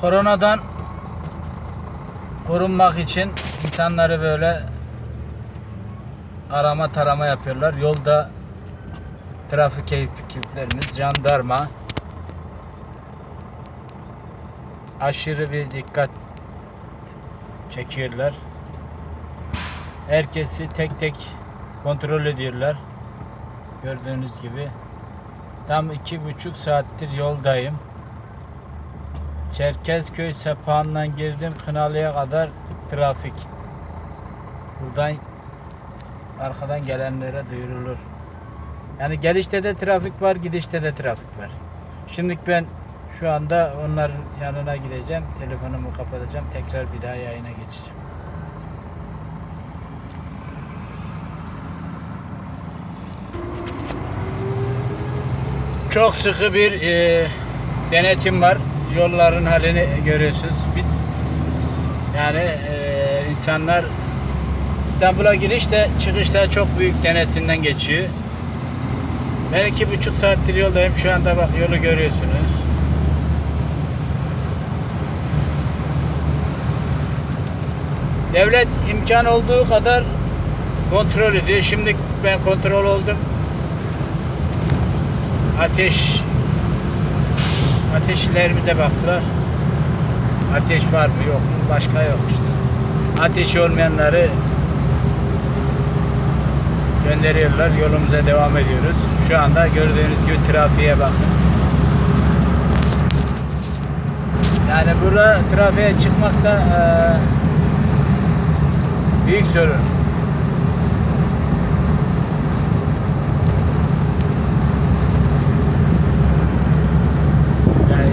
Koronadan korunmak için insanları böyle arama tarama yapıyorlar. Yolda trafik ekiplerimiz, jandarma aşırı bir dikkat çekiyorlar. Herkesi tek tek kontrol ediyorlar. Gördüğünüz gibi. Tam iki buçuk saattir yoldayım. Çerkezköy sapağından girdim Kınalı'ya kadar trafik. Buradan arkadan gelenlere duyurulur. Yani gelişte de trafik var, gidişte de trafik var. Şimdi ben şu anda onların yanına gideceğim. Telefonumu kapatacağım. Tekrar bir daha yayına geçeceğim. Çok sıkı bir e, denetim var. Yolların halini görüyorsunuz. Bir, yani e, insanlar İstanbul'a girişte çıkışta çok büyük denetimden geçiyor. Ben iki buçuk saattir yoldayım. Şu anda bak yolu görüyorsunuz. Devlet imkan olduğu kadar kontrol ediyor. Şimdi ben kontrol oldum. Ateş ateşlerimize baktılar. Ateş var mı yok mu? Başka yok işte. Ateşi olmayanları gönderiyorlar. Yolumuza devam ediyoruz. Şu anda gördüğünüz gibi trafiğe bakın. Yani burada trafiğe çıkmak da eee, büyük sorun. Yani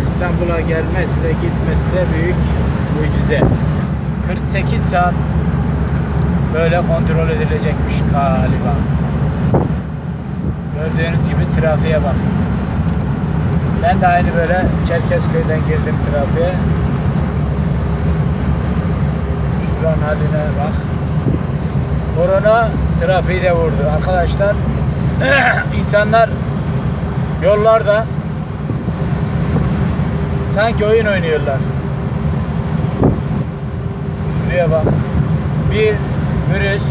İstanbul'a gelmesi de gitmesi de büyük mucize. 48 saat böyle kontrol edilecekmiş galiba. Gördüğünüz gibi trafiğe bak. Ben de aynı böyle Çerkezköy'den girdim trafiğe. Şuranın haline bak. Korona trafiği de vurdu. Arkadaşlar insanlar yollarda sanki oyun oynuyorlar. Şuraya bak. Bir virüs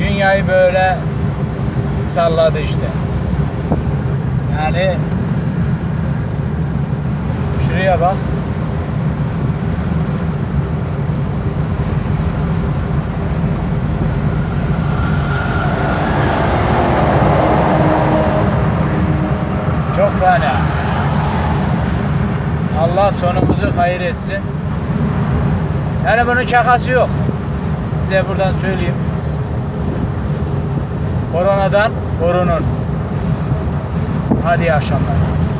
dünyayı böyle salladı işte. Yani şuraya bak. Çok fena. Allah sonumuzu hayır etsin. Yani bunun şakası yok. Size buradan söyleyeyim. Koronadan korunun. Hadi akşamlar.